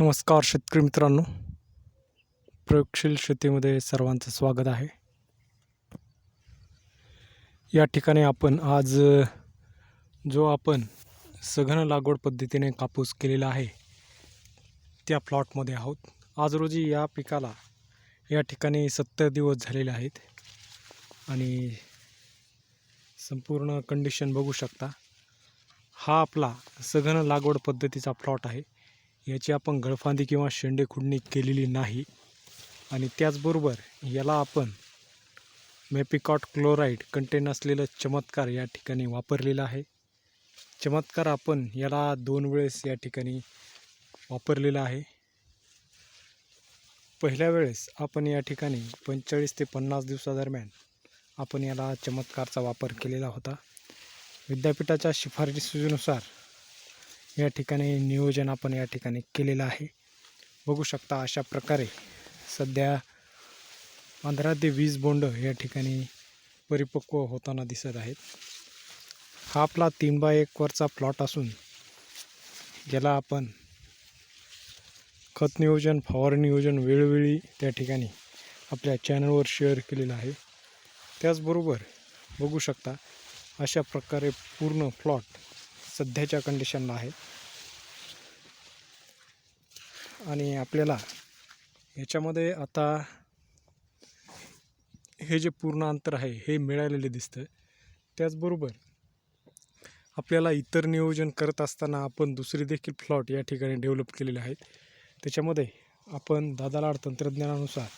नमस्कार शेतकरी मित्रांनो. प्रयोगशील शेतीमध्ये सर्वांचं स्वागत आहे. या ठिकाणी आपण आज जो आपण सघन लागवड पद्धतीने कापूस केलेला आहे त्या प्लॉटमध्ये आहोत. आज रोजी या पिकाला या ठिकाणी सत्तर दिवस झालेले आहेत. आणि संपूर्ण कंडिशन बघू शकता. हा आपला सघन लागवड पद्धतीचा प्लॉट आहे. याची आपण गळफांदी किंवा शेंडे खुडणी केलेली नाही. आणि त्याचबरोबर याला आपण मेपिकॉट क्लोराईड कंटेन असलेलं चमत्कार या ठिकाणी वापरलेलं आहे. चमत्कार आपण याला दोन वेळेस या ठिकाणी वापरलेला आहे. पहिल्या वेळेस आपण या ठिकाणी पंचेचाळीस ते पन्नास दिवसादरम्यान आपण याला चमत्कारचा वापर केलेला होता. विद्यापीठाच्या शिफारशीनुसार या ठिकाणी नियोजन आपण या ठिकाणी केलेलं आहे. बघू शकता अशा प्रकारे सध्या पंधरा ते वीस बोंड या ठिकाणी परिपक्व होताना दिसत आहेत. हा आपला तीन बाय एक वरचा प्लॉट असून याला आपण खत नियोजन फवारणी नियोजन वेळोवेळी त्या ठिकाणी आपल्या चॅनलवर शेअर केलेलं आहे. त्याचबरोबर बघू शकता अशा प्रकारे पूर्ण प्लॉट सध्याच्या कंडिशनला आहे. आणि आपल्याला याच्यामध्ये आता हे जे पूर्ण अंतर आहे हे मिळालेले दिसतं त्याचबरोबर आपल्याला इतर नियोजन करत असताना आपण दुसरे देखील प्लॉट या ठिकाणी डेव्हलप केलेले आहेत. त्याच्यामध्ये आपण दादालाड तंत्रज्ञानानुसार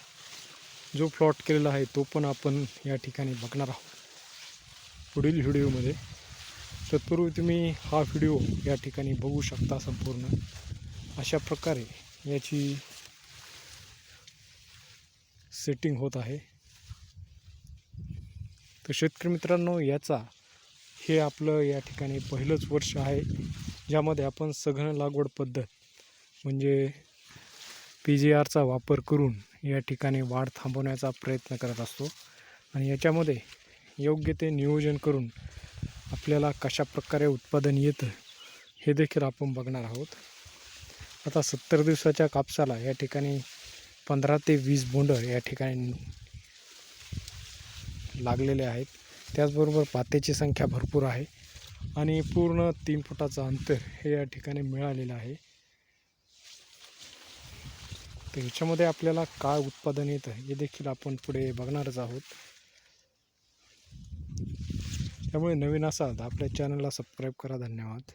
जो प्लॉट केलेला आहे तो पण आपण या ठिकाणी बघणार आहोत. पुढील व्हिडिओमध्ये तत्पूर्वी तुम्ही हा व्हिडिओ या ठिकाणी बघू शकता संपूर्ण. अशा प्रकारे याची सेटिंग होत आहे. तर शेतकरी मित्रांनो याचा हे आपलं या ठिकाणी पहिलंच वर्ष आहे ज्यामध्ये आपण सघन लागवड पद्धत म्हणजे पी जी आरचा वापर करून या ठिकाणी वाढ थांबवण्याचा प्रयत्न करत असतो. आणि याच्यामध्ये योग्य ते नियोजन करून आपल्याला कशा प्रकारे उत्पादन येतं हे देखील आपण बघणार आहोत. आता सत्तर दिवसाच्या कापसाला या ठिकाणी पंधरा ते वीस बोंड या ठिकाणी लागलेले आहेत. त्याचबरोबर पात्याची संख्या भरपूर आहे आणि पूर्ण तीन फुटाचं अंतर हे या ठिकाणी मिळालेलं आहे. तर ह्याच्यामध्ये आपल्याला काय उत्पादन येतं हे देखील आपण पुढे बघणारच आहोत. त्यामुळे नवीन असाल तर आपल्या चॅनलला सबस्क्राईब करा. धन्यवाद.